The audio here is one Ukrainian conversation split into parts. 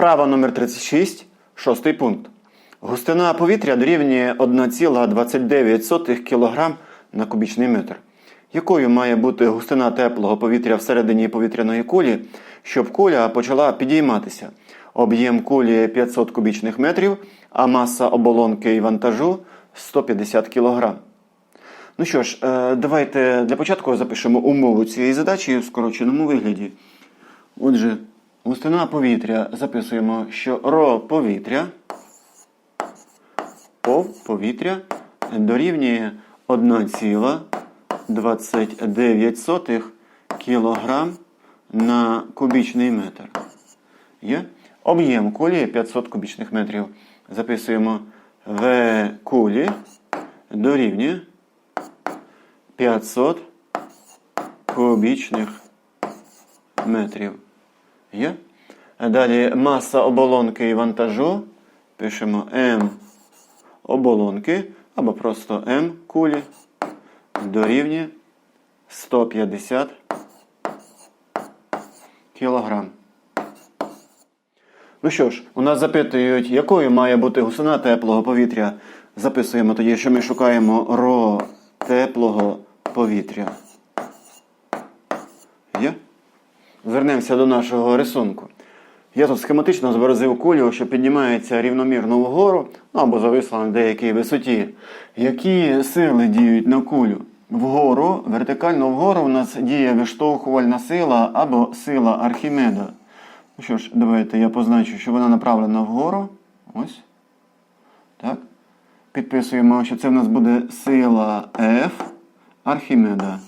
Вправа номер 36, шостий пункт. Густина повітря дорівнює 1,29 кг на кубічний метр. Якою має бути густина теплого повітря всередині повітряної кулі, щоб куля почала підійматися? Об'єм кулі 500 кубічних метрів, а маса оболонки і вантажу 150 кг. Ну що ж, е, давайте для початку запишемо умову цієї задачі в скороченому вигляді. Отже, густина повітря записуємо, що ро повітря пов повітря дорівнює 1,29 кг на кубічний метр. Є? Об'єм кулі 500 кубічних метрів. Записуємо В кулі дорівнює 500 кубічних метрів. Є? Далі маса оболонки і вантажу. Пишемо М оболонки або просто М кулі дорівнює 150 кілограм. Ну що ж, у нас запитують, якою має бути густина теплого повітря. Записуємо тоді, що ми шукаємо ро теплого повітря. Є? Звернемося до нашого рисунку. Я тут схематично зобразив кулю, що піднімається рівномірно вгору, ну або зависла на деякій висоті. Які сили діють на кулю? Вгору, вертикально вгору у нас діє виштовхувальна сила або сила Архімеда. Ну що ж, давайте я позначу, що вона направлена вгору. Ось. Так. Підписуємо, що це в нас буде сила F Архімеда.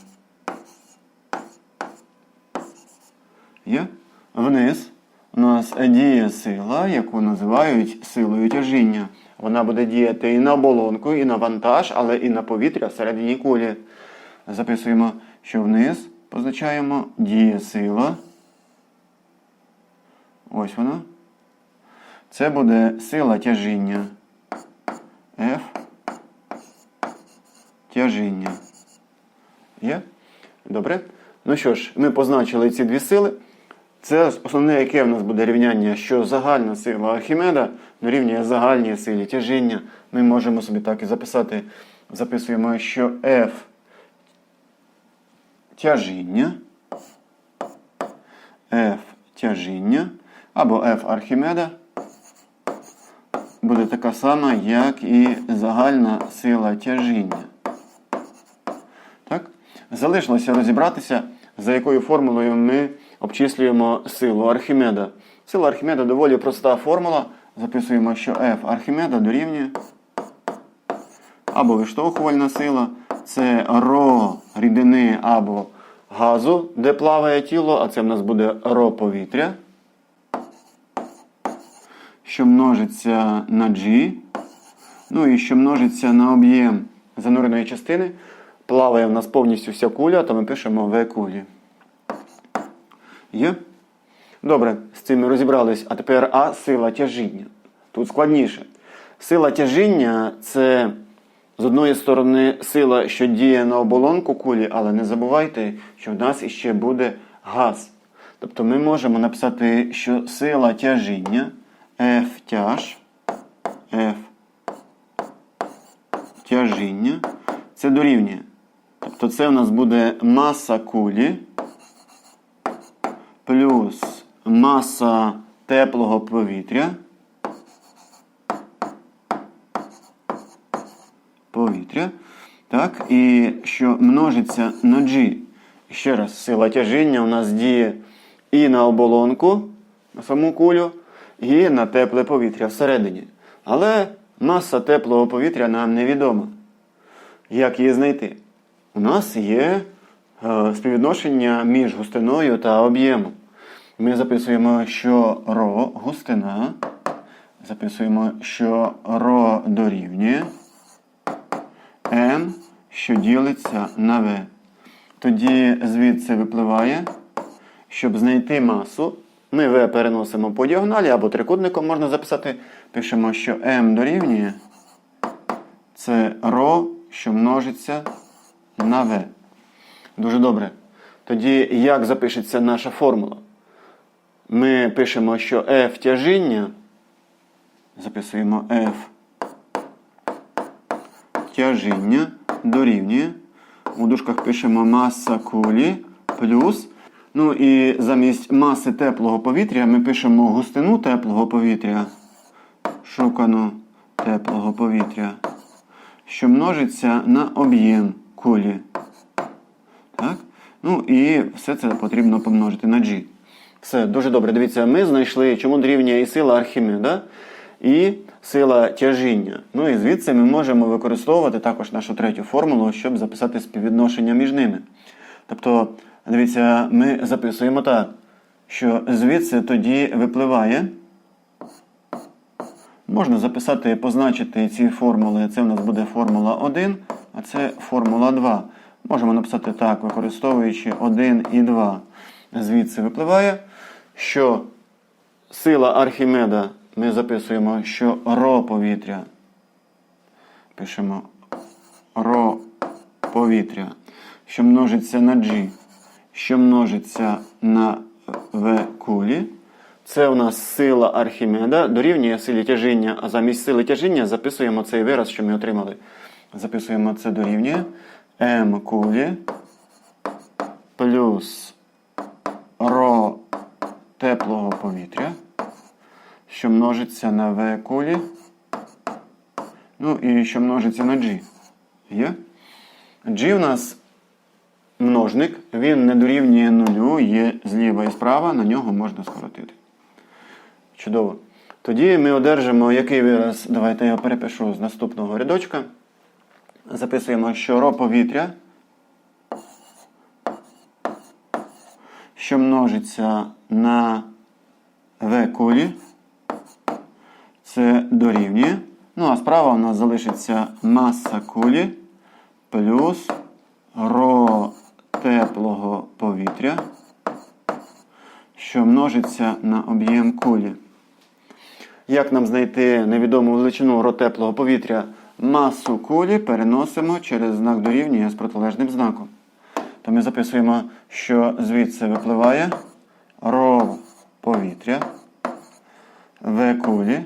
Вниз у нас діє сила, яку називають силою тяжіння. Вона буде діяти і на оболонку, і на вантаж, але і на повітря всередині кулі. Записуємо, що вниз позначаємо діє сила. Ось вона. Це буде сила тяжіння. F. Тяжіння. Є? Добре? Ну що ж, ми позначили ці дві сили. Це основне, яке в нас буде рівняння, що загальна сила Архімеда дорівнює загальній силі тяжіння. Ми можемо собі так і записати. Записуємо, що F тяжіння, F тяжіння або F Архімеда буде така сама, як і загальна сила тяжіння. Так? Залишилося розібратися, за якою формулою ми обчислюємо силу Архімеда. Сила Архімеда доволі проста формула. Записуємо, що F Архімеда дорівнює або виштовхувальна сила, це ро рідини або газу, де плаває тіло, а це в нас буде ро повітря, що множиться на G, ну і що множиться на об'єм зануреної частини. Плаває в нас повністю вся куля, то ми пишемо В кулі. Є? Добре, з цим ми розібрались. А тепер А сила тяжіння. Тут складніше. Сила тяжіння це з одної сторони сила, що діє на оболонку кулі, але не забувайте, що в нас іще буде газ. Тобто ми можемо написати, що сила тяжіння F тяж, F тяжіння це дорівнює. Тобто це у нас буде маса кулі плюс маса теплого повітря. Повітря. Так, і що множиться на G. Ще раз, сила тяжіння у нас діє і на оболонку, на саму кулю, і на тепле повітря всередині. Але маса теплого повітря нам невідома. Як її знайти? У нас є е, співвідношення між густиною та об'ємом. Ми записуємо, що ро густина. Записуємо, що ро дорівнює М, що ділиться на В. Тоді звідси випливає, щоб знайти масу, ми В переносимо по діагоналі або трикутником можна записати. Пишемо, що М дорівнює це ро, що множиться на В. Дуже добре. Тоді як запишеться наша формула? Ми пишемо, що F тяжіння. Записуємо F тяжіння дорівнює. У дужках пишемо маса кулі плюс. Ну і замість маси теплого повітря ми пишемо густину теплого повітря, шукану теплого повітря, що множиться на об'єм кулі. Так? Ну і все це потрібно помножити на G. Все, дуже добре. Дивіться, ми знайшли, чому дорівнює і сила Архімеда, і сила тяжіння. Ну і звідси ми можемо використовувати також нашу третю формулу, щоб записати співвідношення між ними. Тобто, дивіться, ми записуємо так, що звідси тоді випливає. Можна записати, позначити ці формули. Це у нас буде формула 1, а це формула 2. Можемо написати так, використовуючи 1 і 2. Звідси випливає, що сила Архімеда ми записуємо, що ро повітря. Пишемо ро повітря, що множиться на G, що множиться на В кулі. Це у нас сила Архімеда дорівнює силі тяжіння, а замість сили тяжіння записуємо цей вираз, що ми отримали. Записуємо це дорівнює М кулі плюс теплого повітря, що множиться на В кулі. Ну і що множиться на G. Є? G у нас множник, він не дорівнює нулю, є зліва і справа, на нього можна скоротити. Чудово. Тоді ми одержимо який вираз. Давайте я перепишу з наступного рядочка. Записуємо, що ро повітря, що множиться на В кулі. Це дорівнює. Ну, а справа у нас залишиться маса кулі плюс ро теплого повітря, що множиться на об'єм кулі. Як нам знайти невідому величину ро теплого повітря? Масу кулі переносимо через знак дорівнює з протилежним знаком. То ми записуємо, що звідси випливає ро повітря В кулі.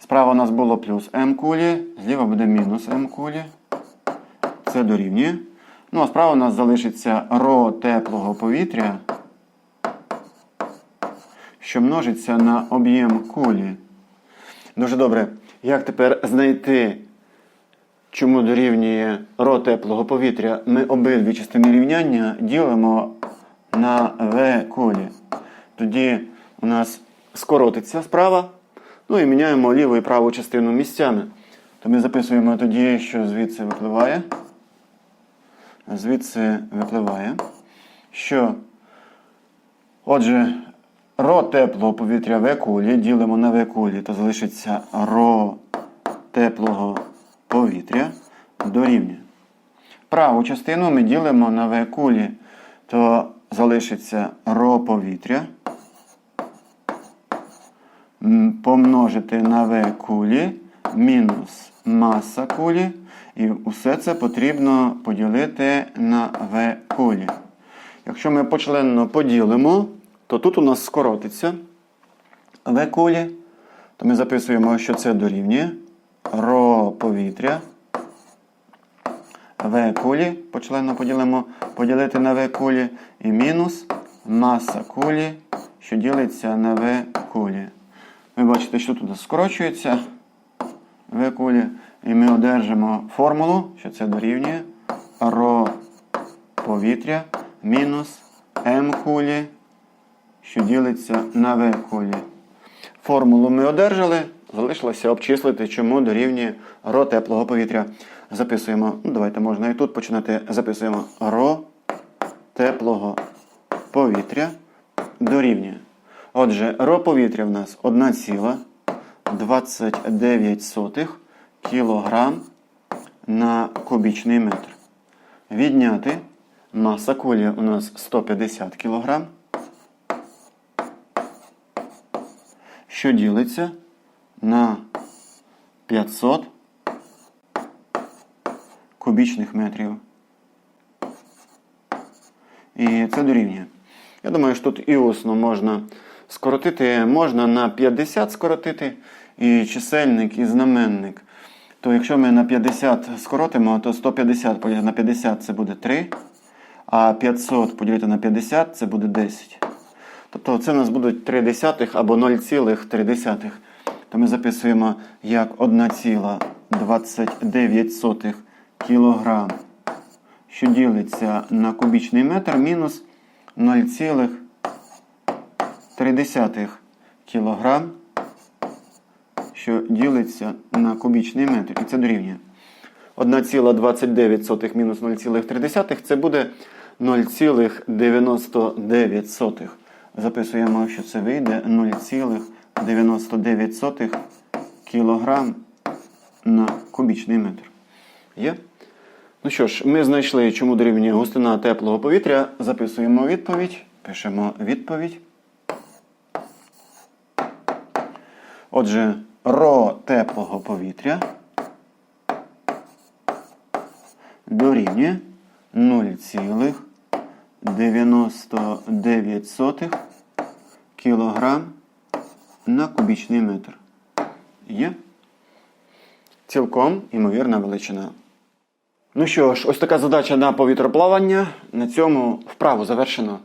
Справа у нас було плюс М кулі, зліва буде мінус М кулі. Це дорівнює. Ну, а справа у нас залишиться ро теплого повітря, що множиться на об'єм кулі. Дуже добре. Як тепер знайти, чому дорівнює ро теплого повітря? Ми обидві частини рівняння ділимо на В кулі. Тоді у нас скоротиться справа. Ну і міняємо ліву і праву частину місцями. То ми записуємо тоді, що звідси випливає. Звідси випливає, що, отже, ро теплого повітря В кулі ділимо на В кулі, то залишиться ро теплого повітря дорівнює. Праву частину ми ділимо на В кулі, то залишиться ро повітря. Помножити на В кулі мінус маса кулі. І усе це потрібно поділити на В кулі. Якщо ми почленно поділимо, то тут у нас скоротиться В кулі, то ми записуємо, що це дорівнює ро повітря. В кулі, почленно поділимо, поділити на В кулі і мінус маса кулі, що ділиться на В кулі. Ви бачите, що тут скорочується В кулі. І ми одержимо формулу, що це дорівнює ро повітря мінус М кулі, що ділиться на В кулі. Формулу ми одержали. Залишилося обчислити, чому дорівнює ро теплого повітря. Записуємо, ну давайте можна і тут починати. Записуємо ро теплого повітря дорівнює. Отже, ро повітря в нас 1,29 кілограм на кубічний метр. Відняти маса кулі у нас 150 кілограм, що ділиться на 500 кубічних метрів. І це дорівнює. Я думаю, що тут і усно можна скоротити, можна на 50 скоротити і чисельник, і знаменник. То якщо ми на 50 скоротимо, то 150 поділити на 50 це буде 3, а 500 поділити на 50 це буде 10. Тобто це у нас будуть 3 десятих або 0,3. То ми записуємо як 1,29 кг, що ділиться на кубічний метр, мінус 0,3 кг, що ділиться на кубічний метр. І це дорівнює. 1,29 мінус 0,3 це буде 0,99. Записуємо, що це вийде 0,99 кг на кубічний метр. Є? Ну що ж, ми знайшли, чому дорівнює густина теплого повітря. Записуємо відповідь. Пишемо відповідь. Отже, ро теплого повітря дорівнює 0,99 кг на кубічний метр. Є? Цілком імовірна величина. Ну що ж, ось така задача на повітроплавання. На цьому вправу завершено.